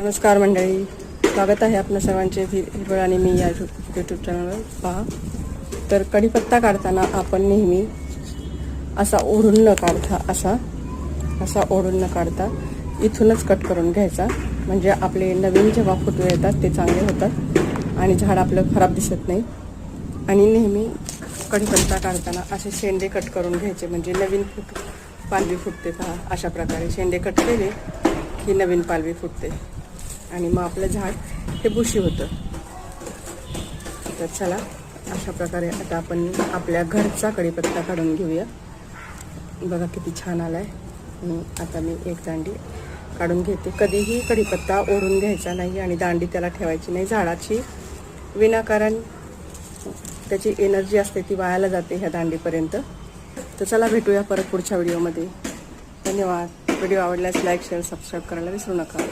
नमस्कार मंडळी. स्वागत आहे आपल्या सर्वांचे हिरवळ आणि मी या यूट्यूब चॅनलवर पहा. तर कढीपत्ता काढताना आपण नेहमी असा ओढून न काढता असा असा ओढून न काढता इथूनच कट करून घ्यायचा. म्हणजे आपले नवीन जेव्हा फुटवे येतात ते चांगले होतात आणि झाड आपलं खराब दिसत नाही. आणि नेहमी कढीपत्ता काढताना असे शेंडे कट करून घ्यायचे. म्हणजे नवीन फुट पालवी फुटते पहा. अशा प्रकारे शेंडे कट केले की नवीन पालवी फुटते. आणि मग आपलं झाड हे बुशी होतं. तर चला अशा प्रकारे आता आपण आपल्या घरचा कढीपत्ता काढून घेऊया. बघा किती छान आलाय. आणि आता मी एक दांडी काढून घेते. कधीही कढीपत्ता ओढून घ्यायचा नाही आणि दांडी त्याला ठेवायची नाही. झाडाची विनाकारण त्याची एनर्जी असते ती वायाला जाते ह्या दांडीपर्यंत. तर चला भेटूया परत पुढच्या व्हिडिओमध्ये. धन्यवाद. व्हिडिओ आवडल्यास लाईक शेअर सबस्क्राईब करायला विसरू नका.